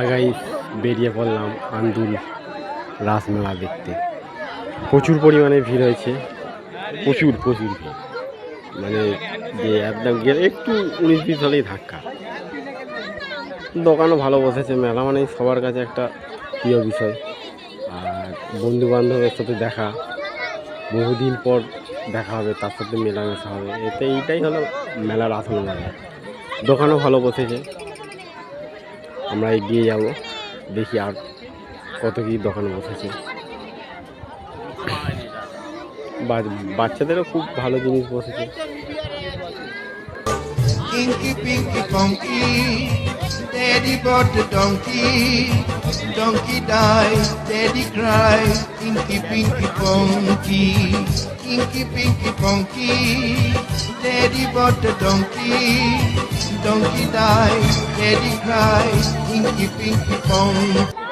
আগাই বেরিয়ে পড়লাম আন্দুল রাসমেলা দেখতে। প্রচুর পরিমাণে ভিড় হয়েছে। প্রচুর প্রচুর ভিড়। মানে যে একদম গেলে একটু উনিশ বিশ হলেই ধাক্কা। দোকানও ভালো বসেছে, মেলা মানে সবার কাছে একটা প্রিয় বিষয়। আর বন্ধু বান্ধবের সাথে দেখা, বহুদিন পর দেখা হবে, তার সাথে মেলামেশা হবে। এতে এইটাই হলো মেলার আসল মজা দোকানও ভালো বসেছে। আমরা এগিয়ে যাব দেখি আর কত কি দোকান বসেছে বাচ্চাদেরও খুব ভালো জিনিস বসেছে Inky Pinky Funky, Daddy bought the donkey, donkey died, Daddy cried, Inky Pinky Funky, Inky Pinky Funky, Daddy bought the donkey, donkey dies, Teddy cries, Pinky, Pinky Pong.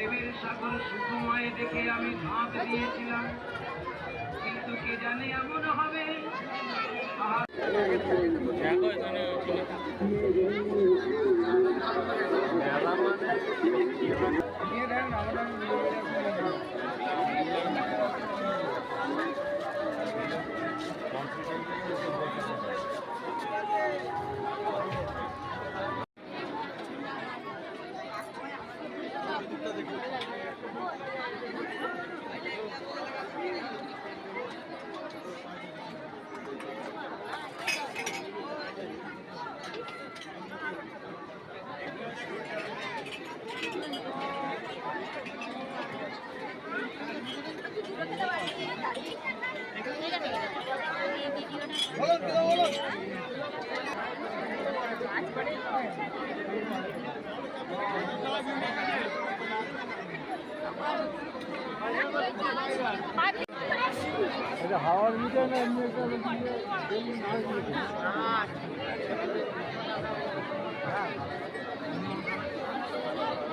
বিষ্ণুদেবের সাগর সুখময় দেখে আমি ঝাঁপ দিয়েছিলাম। কিন্তু কে জানে এমন হবে? এটা হাওয়ার মিটার না এমনি একটা হ্যাঁ